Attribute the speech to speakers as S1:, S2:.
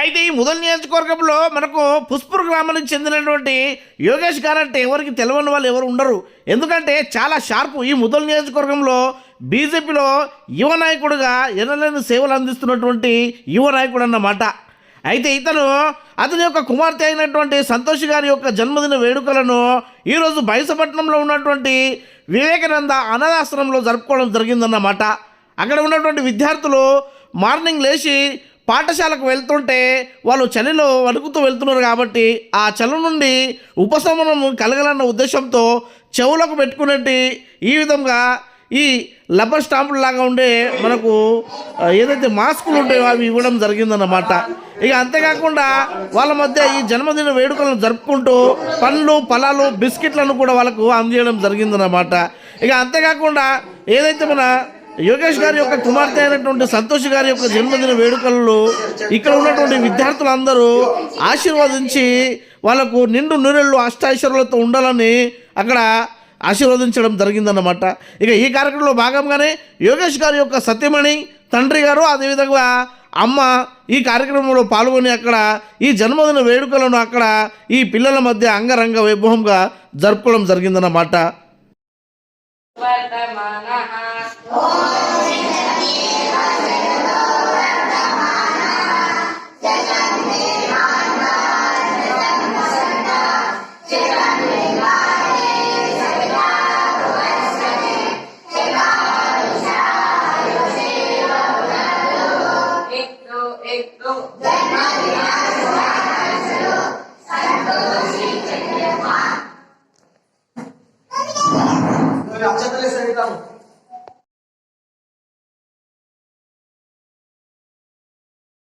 S1: అయితే ఈ ముదల్ నియోజకవర్గంలో మనకు పుష్పూర్ గ్రామానికి చెందినటువంటి యోగేష్ గారు అంటే ఎవరికి తెలియని వాళ్ళు ఎవరు ఉండరు. ఎందుకంటే చాలా షార్ప్ ఈ ముదల్ నియోజకవర్గంలో బీజేపీలో యువ నాయకుడుగా ఎనలేని సేవలు అందిస్తున్నటువంటి యువ నాయకుడు అన్నమాట. అయితే ఇతను అతని యొక్క కుమార్తె అయినటువంటి సంతోష్ గారి యొక్క జన్మదిన వేడుకలను ఈరోజు బైసపట్నంలో ఉన్నటువంటి వివేకానంద అనాథాశ్రమంలో జరుపుకోవడం జరిగిందన్నమాట. అక్కడ ఉన్నటువంటి విద్యార్థులు మార్నింగ్ లేచి పాఠశాలకు వెళ్తుంటే వాళ్ళు చలిలో వణుకుతూ వెళ్తున్నారు కాబట్టి ఆ చలి నుండి ఉపశమనం కలగాలన్న ఉద్దేశంతో చెవులకు పెట్టుకునేటి ఈ విధంగా ఈ లబ్బర్ స్టాంపులు లాగా ఉండే మనకు ఏదైతే మాస్కులు ఉంటాయో అవి ఇవ్వడం జరిగిందన్నమాట. ఇక అంతేకాకుండా వాళ్ళ మధ్య ఈ జన్మదిన వేడుకలను జరుపుకుంటూ పండ్లు ఫలాలు బిస్కెట్లను కూడా వాళ్ళకు అందజేయడం జరిగిందన్నమాట. ఇక అంతేకాకుండా ఏదైతే మన యోగేష్ గారి యొక్క కుమార్తె అయినటువంటి సంతోష్ గారి యొక్క జన్మదిన వేడుకలలో ఇక్కడ ఉన్నటువంటి విద్యార్థులందరూ ఆశీర్వదించి వాళ్ళకు నిండు నూరెళ్ళు అష్టాశ్వరులతో ఉండాలని అక్కడ ఆశీర్వదించడం జరిగిందన్నమాట. ఇక ఈ కార్యక్రమంలో భాగంగానే యోగేష్ గారి యొక్క సత్యమణి తండ్రి గారు అదేవిధంగా అమ్మ ఈ కార్యక్రమంలో పాల్గొని అక్కడ ఈ జన్మదిన వేడుకలను అక్కడ ఈ పిల్లల మధ్య అంగరంగ వైభవంగా జరుపుకోవడం జరిగిందన్నమాట.
S2: वर्तमानः Thank you.
S3: मी आमच्याकडे सांगितलं